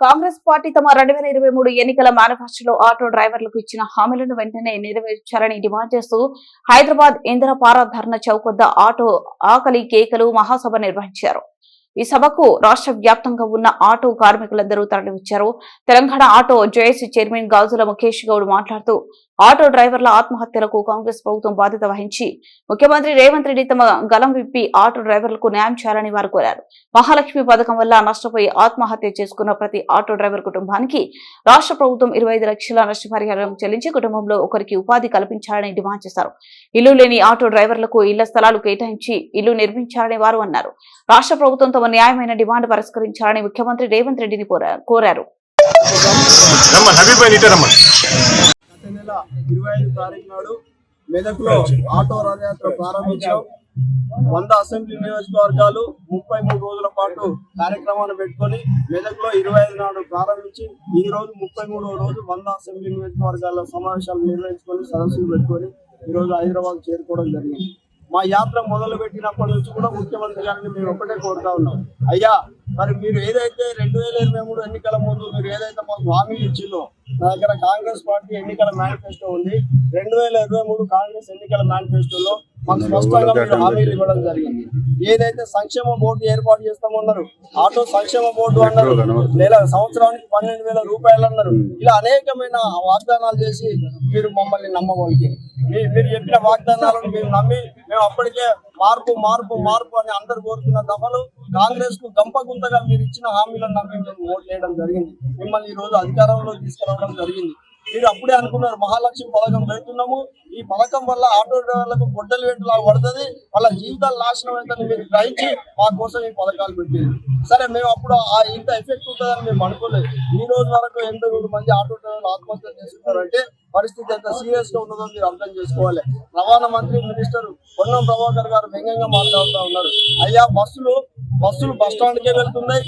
Congress party తమ రెండు వేల ఇరవై మూడు ఎన్నికల మేనిఫెస్టోలో ఆటో డ్రైవర్లకు ఇచ్చిన హామీలను వెంటనే నెరవేర్చాలని డిమాండ్ చేస్తూ హైదరాబాద్ ఇంద్రపార ధర్నా చౌక్ వద్ద ఆటో ఆకలి కేకలు మహాసభ నిర్వహించారు. ఈ సభకు రాష్ట్ర వ్యాప్తంగా ఉన్న ఆటో కార్మికులందరూ తరలివచ్చారు. Telangana auto JAC chairman Gajula Mukesh Goud మాట్లాడుతూ ఆటో డ్రైవర్ల ఆత్మహత్యలకు కాంగ్రెస్ ప్రభుత్వం బాధ్యత వహించి ముఖ్యమంత్రి రేవంత్ రెడ్డి తమ గలం విప్పి ఆటో డ్రైవర్లకు న్యాయం చేయాలని వారు కోరారు. మహాలక్ష్మి పథకం వల్ల నష్టపోయి ఆత్మహత్య చేసుకున్న ప్రతి ఆటో డ్రైవర్ కుటుంబానికి రాష్ట్ర ప్రభుత్వం ఇరవై లక్షల నష్టపరిహారం చెల్లించి కుటుంబంలో ఒకరికి ఉపాధి కల్పించాలని డిమాండ్ చేశారు. ఇల్లు లేని ఆటో డ్రైవర్లకు ఇళ్ళ స్థలాలు కేటాయించి ఇల్లు నిర్మించాలని వారు అన్నారు. రాష్ట్ర ప్రభుత్వం తమ న్యాయమైన డిమాండ్ పరిష్కరించాలని ముఖ్యమంత్రి రేవంత్ రెడ్డిని కోరా- కోరారు. రమ్మ నెల ఇరవై ఐదు తారీఖు నాడు మెదక్లో ఆటో రథయాత్ర ప్రారంభించాం. వంద అసెంబ్లీ నియోజకవర్గాలు ముప్పై మూడు రోజుల పాటు కార్యక్రమాన్ని పెట్టుకొని మెదక్లో ఇరవై ఐదు నాడు ప్రారంభించి ఈ రోజు ముప్పై మూడవ రోజు వంద అసెంబ్లీ నియోజకవర్గాల సమావేశాలు నిర్వహించుకొని సదస్సులు పెట్టుకొని ఈ రోజు హైదరాబాద్ చేరుకోవడం జరిగింది. మా యాత్ర మొదలు పెట్టినప్పటి నుంచి కూడా ముఖ్యమంత్రి గారిని మేము ఒకటే కోరుతా ఉన్నాం. అయ్యా మరి మీరు ఏదైతే రెండు వేల ఇరవై మూడు ఎన్నికల ముందు మీరు ఏదైతే మాకు హామీలు ఇచ్చిందో నా దగ్గర కాంగ్రెస్ పార్టీ ఎన్నికల మేనిఫెస్టో ఉంది. రెండు వేల ఇరవై మూడు కాంగ్రెస్ ఎన్నికల మేనిఫెస్టోలో మాకు స్పష్టంగా మీరు హామీలు ఇవ్వడం జరిగింది. ఏదైతే సంక్షేమ బోర్డు ఏర్పాటు చేస్తామన్నారు ఆటో సంక్షేమ బోర్డు అన్నారు నెల సంవత్సరానికి పన్నెండు వేల రూపాయలు అన్నారు. ఇలా అనేకమైన వాగ్దానాలు చేసి మీరు మమ్మల్ని నమ్మగలిగి మీ- మీరు చెప్పిన వాగ్దానాలను మేము నమ్మి మేము అప్పటికే మార్పు మార్పు మార్పు అని అందరు కోరుతున్న దఫలు కాంగ్రెస్కు గంపగుంతగా మీరు ఇచ్చిన హామీలను నమ్మి మేము ఓట్ వేయడం జరిగింది. మిమ్మల్ని ఈ రోజు అధికారంలో తీసుకురావడం జరిగింది. మీరు అప్పుడే అనుకున్నారు మహాలక్ష్మి పథకం పెడుతున్నాము. ఈ పథకం వల్ల ఆటో డ్రైవర్లకు గొడ్డలు వెంటలా పడుతుంది. వాళ్ళ జీవితాలు నాశనం అవుతుందని మీరు గ్రహించి మా కోసం ఈ పథకాలు పెట్టింది. సరే మేము అప్పుడు ఆ ఇంత ఎఫెక్ట్ ఉంటుందని మేము అనుకోలేదు. ఈ రోజు వరకు ఎనభై మూడు మంది ఆటో డ్రైవర్లు ఆత్మహత్య చేసుకున్నారంటే పరిస్థితి ఎంత సీరియస్గా ఉన్నదో మీరు అర్థం చేసుకోవాలి. రవాణా మంత్రి మినిస్టర్ పొన్నం ప్రభాకర్ గారు వ్యంగ్యంగా మాట్లాడుతూ ఉన్నారు. అయ్యా బస్సులు బస్సులు బస్ స్టాండ్కే వెళ్తున్నాయి.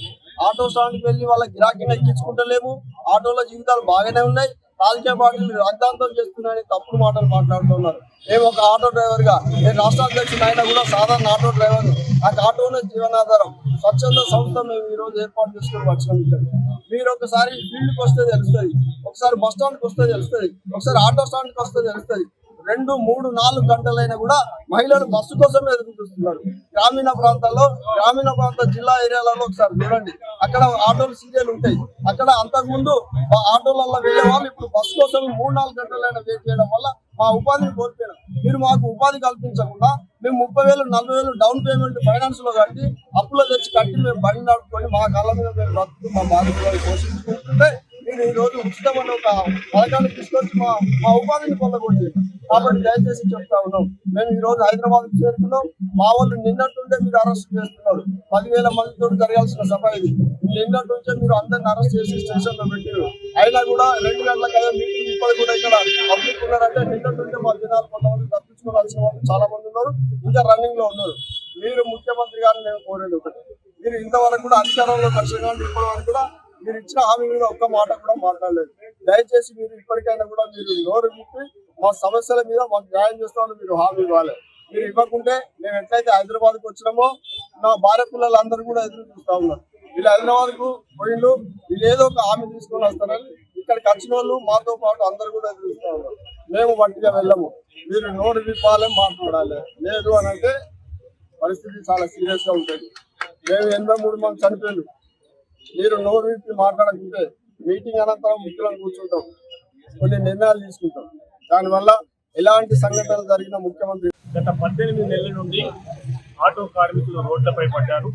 ఆటో స్టాండ్కి వెళ్ళి వాళ్ళ గిరాకీని ఎక్కించుకుంటలేము. ఆటోలో జీవితాలు బాగానే ఉన్నాయి. రాజకీయ పార్టీలు రాజధాంతం చేస్తున్నాయని తప్పుడు మాటలు మాట్లాడుతున్నారు. మేము ఒక ఆటో డ్రైవర్గా నేను రాష్ట్ర అధ్యక్షుడు అయినా కూడా సాధారణ ఆటో డ్రైవర్. నాకు ఆటోనే జీవనాధారం. స్వచ్ఛంద సంస్థ మేము ఈ రోజు ఏర్పాటు చేసుకుని వచ్చినాం ఇక్కడ. మీరు ఒకసారి ఫీల్డ్కి వస్తే తెలుస్తుంది. ఒకసారి బస్ స్టాండ్కి వస్తే తెలుస్తుంది. ఒకసారి ఆటో స్టాండ్కి వస్తే తెలుస్తుంది. రెండు మూడు నాలుగు గంటలైనా కూడా మహిళలు బస్సు కోసం ఎదురు చూస్తున్నారు గ్రామీణ ప్రాంతాల్లో గ్రామీణ ప్రాంత జిల్లా ఏరియాలలో ఒకసారి చూడండి. అక్కడ ఆటోలు సీరియల్ ఉంటాయి. అక్కడ అంతకుముందు ఆటోలలో వెళ్ళే వాళ్ళు ఇప్పుడు బస్సు కోసం మూడు నాలుగు గంటలైనా వెయిట్ చేయడం వల్ల మా ఉపాధిని కోల్పోయినాం. మీరు మాకు ఉపాధి కల్పించకుండా మేము ముప్పై వేలు నలభై వేలు డౌన్ పేమెంట్ ఫైనాన్స్లో కట్టి అప్పులో తెచ్చి కట్టి మేము బండి నడుపుకొని మా కళ్ళ మీద మేము బతుకు మా బాధ్యతలు పోషించుకుంటుంటే మీరు ఈ రోజు ఉచితమైన ఒక పథకాన్ని తీసుకొచ్చి మా మా ఉపాధిని పొందకూడదు. కాబట్టి దయచేసి చెప్తా ఉన్నాం. మేము ఈ రోజు హైదరాబాద్ చేరుకున్నాం. మా వాళ్ళు నిన్నట్టుండే మీరు అరెస్ట్ చేస్తున్నారు. పదివేల మందితో జరగాల్సిన సభ ఇది. నిన్నట్టు మీరు అందరిని అరెస్ట్ చేసి స్టేషన్లో పెట్టారు అయినా కూడా రెండు గంటల కదా మీటింగ్ ఇప్పుడు కూడా ఇక్కడ పబ్లిక్ ఉన్నారంటే నిన్నట్టుంటే మా జనాలు కొంతమంది తప్పించుకోవాల్సిన వాళ్ళు చాలా మంది ఉన్నారు. ఇంకా రన్నింగ్లో ఉన్నారు. మీరు ముఖ్యమంత్రి గారిని నేను కోరేది ఒకటి. మీరు ఇంతవరకు కూడా అధికారంలో కలిసి ఇప్పటి వరకు కూడా మీరు ఇచ్చిన హామీ మీద ఒక్క మాట కూడా మాట్లాడలేదు. దయచేసి మీరు ఇప్పటికైనా కూడా మీరు నోరు విప్పి మా సమస్యల మీద మాకు న్యాయం చేస్తామని మీరు హామీ ఇవ్వాలి. మీరు ఇవ్వకుంటే మేము ఎట్లయితే హైదరాబాద్కు వచ్చినామో నా భార్య పిల్లలందరూ కూడా ఎదురు చూస్తా ఉన్నారు. వీళ్ళు హైదరాబాద్కు పోయిండు వీళ్ళు ఏదో ఒక హామీ తీసుకొని వస్తారని ఇక్కడికి వచ్చిన వాళ్ళు మాతో పాటు అందరు కూడా ఎదురు చూస్తా ఉన్నారు. మేము వట్టిగా వెళ్ళము. మీరు నోరు విప్పాలని మాట్లాడాలి. లేదు అని అంటే పరిస్థితి చాలా సీరియస్గా ఉంటుంది. మేము ఎనభై మూడు మంది చనిపోయిండు మీరు నోరు విప్పి మాట్లాడకుంటే మీటింగ్ అనంతరం ముఖ్యులను కూర్చుంటాం. కొన్ని నిర్ణయాలు తీసుకుంటాం. దానివల్ల ఎలాంటి సంఘటనలు జరిగిన ముఖ్యమంత్రి గత పద్దెనిమిది నెలల నుండి ఆటో కార్మికులు రోడ్లపై పడ్డారు.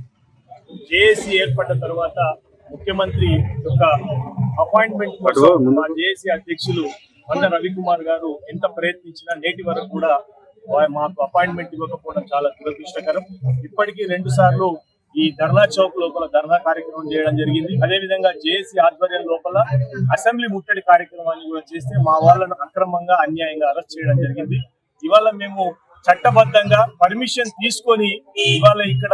జేఏసీ ఏర్పడ్డ తర్వాత ముఖ్యమంత్రి యొక్క అపాయింట్మెంట్ కోసం మా జేఏసీ అధ్యక్షులు వంద రవికుమార్ గారు ఎంత ప్రయత్నించినా నేటి వరకు కూడా మాకు అపాయింట్మెంట్ ఇవ్వకపోవడం చాలా దురదృష్టకరం. ఇప్పటికీ రెండు సార్లు ఈ ధర్నా చౌక్ లోపల ధర్నా కార్యక్రమం చేయడం జరిగింది. అదే విధంగా జేఏసీ ఆధ్వర్యం లోపల అసెంబ్లీ ముట్టడి కార్యక్రమాన్ని కూడా చేస్తే మా వాళ్ళను అక్రమంగా అన్యాయంగా అరెస్ట్ చేయడం జరిగింది. ఇవాళ మేము చట్టబద్ధంగా పర్మిషన్ తీసుకొని ఇవాళ ఇక్కడ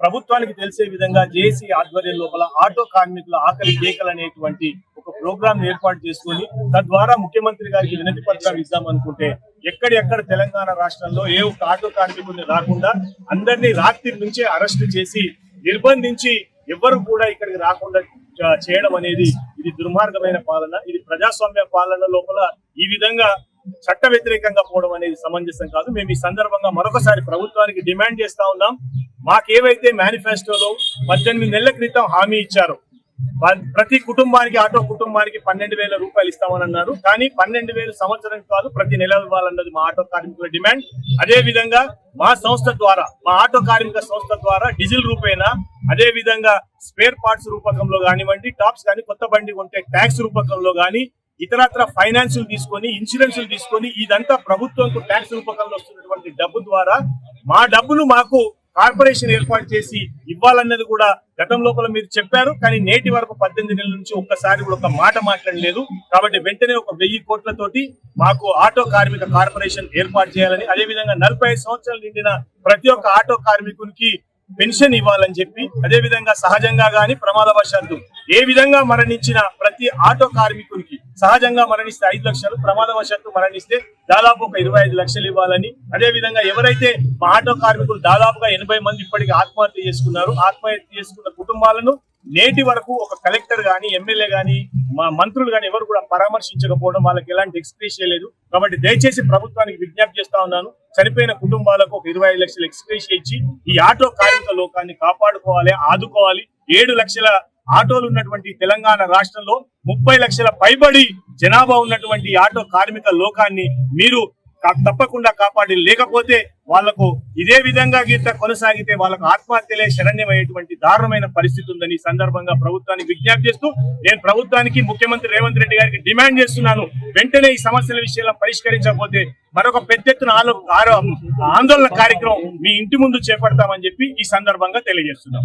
ప్రభుత్వానికి తెలిసే విధంగా జేఏసీ ఆధ్వర్యం లోపల ఆటో కార్మికుల ఆకలి కేకలు అనేటువంటి ఒక ప్రోగ్రామ్ ఏర్పాటు చేసుకొని తద్వారా ముఖ్యమంత్రి గారికి వినతి పత్రం ఇద్దాం అనుకుంటే ఎక్కడెక్కడ తెలంగాణ రాష్ట్రంలో ఏ ఒక్క ఆటో కార్మికుడిని రాకుండా అందరినీ రాత్రి నుంచే అరెస్ట్ చేసి నిర్బంధించి ఎవ్వరు కూడా ఇక్కడికి రాకుండా చేయడం అనేది ఇది దుర్మార్గమైన పాలన. ఇది ప్రజాస్వామ్య పాలన లోపల ఈ విధంగా చట్ట వ్యతిరేకంగా పోవడం అనేది సమంజసం కాదు. మేము ఈ సందర్భంగా మరొకసారి ప్రభుత్వానికి డిమాండ్ చేస్తా ఉన్నాం. మాకేవైతే మేనిఫెస్టోలో పద్దెనిమిది నెలల క్రితం హామీ ఇచ్చారో ప్రతి కుటుంబానికి ఆటో కుటుంబానికి పన్నెండు వేల రూపాయలు ఇస్తామని అన్నారు. కానీ పన్నెండు వేలు సంవత్సరం కాదు ప్రతి నెల ఇవ్వాలన్నది మా ఆటో కార్మికుల డిమాండ్. అదే విధంగా మా సంస్థ ద్వారా మా ఆటో కార్మిక సంస్థ ద్వారా డీజిల్ రూపేనా అదే విధంగా స్పేర్ పార్ట్స్ రూపకంలో కానివ్వండి టాప్స్ కానీ కొత్త బండి కొంటే ట్యాక్స్ రూపకంలో కానీ ఇతరత్ర ఫైనాన్సులు తీసుకొని ఇన్సూరెన్సులు తీసుకొని ఇదంతా ప్రభుత్వంకు ట్యాక్స్ రూపకంలో వస్తున్నటువంటి డబ్బు ద్వారా మా డబ్బులు మాకు కార్పొరేషన్ ఏర్పాటు చేసి ఇవ్వాలన్నది కూడా గతం లోపల మీరు చెప్పారు కానీ నేటి వరకు పద్దెనిమిది నెలల నుంచి ఒక్కసారి కూడా ఒక మాట మాట్లాడలేదు. కాబట్టి వెంటనే ఒక వెయ్యి కోట్లతోటి మాకు ఆటో కార్మిక కార్పొరేషన్ ఏర్పాటు చేయాలని అదే విధంగా నలభై ఐదు సంవత్సరాలు నిండిన ప్రతి ఒక్క ఆటో కార్మికునికి పెన్షన్ ఇవ్వాలని చెప్పి అదే విధంగా సహజంగా గాని ప్రమాదవశాత్తు ఏ విధంగా మరణించిన ప్రతి ఆటో కార్మికునికి సహజంగా మరణిస్తే ఐదు లక్షలు ప్రమాదవశాత్తు మరణిస్తే దాదాపు ఒక ఇరవై ఐదు లక్షలు ఇవ్వాలని. అదే విధంగా ఎవరైతే మా ఆటో కార్మికులు దాదాపుగా ఎనభై మంది ఇప్పటికీ ఆత్మహత్య చేసుకున్నారు ఆత్మహత్య చేసుకున్న కుటుంబాలను నేటి వరకు ఒక కలెక్టర్ గాని ఎమ్మెల్యే గాని మా మంత్రులు గాని ఎవరు కూడా పరామర్శించకపోవడం వాళ్ళకి ఎలాంటి ఎక్స్ప్రెస్ చేయలేదు. కాబట్టి దయచేసి ప్రభుత్వానికి విజ్ఞప్తి చేస్తా ఉన్నాను చనిపోయిన కుటుంబాలకు ఒక ఇరవై ఐదు లక్షలు ఎక్స్ప్రెస్ ఇచ్చి ఈ ఆటో కార్మిక లోకాన్ని కాపాడుకోవాలి ఆదుకోవాలి. ఏడు లక్షల ఆటోలు ఉన్నటువంటి తెలంగాణ రాష్ట్రంలో ముప్పై లక్షల పైబడి జనాభా ఉన్నటువంటి ఆటో కార్మిక లోకాన్ని మీరు తప్పకుండా కాపాడి లేకపోతే వాళ్ళకు ఇదే విధంగా గీత కొనసాగితే వాళ్ళకు ఆత్మహత్యలే శరణ్యమయ్యేటువంటి దారుణమైన పరిస్థితి ఉందని సందర్భంగా ప్రభుత్వానికి విజ్ఞప్తి చేస్తూ నేను ప్రభుత్వానికి ముఖ్యమంత్రి రేవంత్ రెడ్డి గారికి డిమాండ్ చేస్తున్నాను. వెంటనే ఈ సమస్యల విషయంలో పరిష్కరించకపోతే మరొక పెద్ద ఎత్తున ఆలో- ఆందోళన కార్యక్రమం మీ ఇంటి ముందు చేపడతామని చెప్పి ఈ సందర్భంగా తెలియజేస్తున్నాం.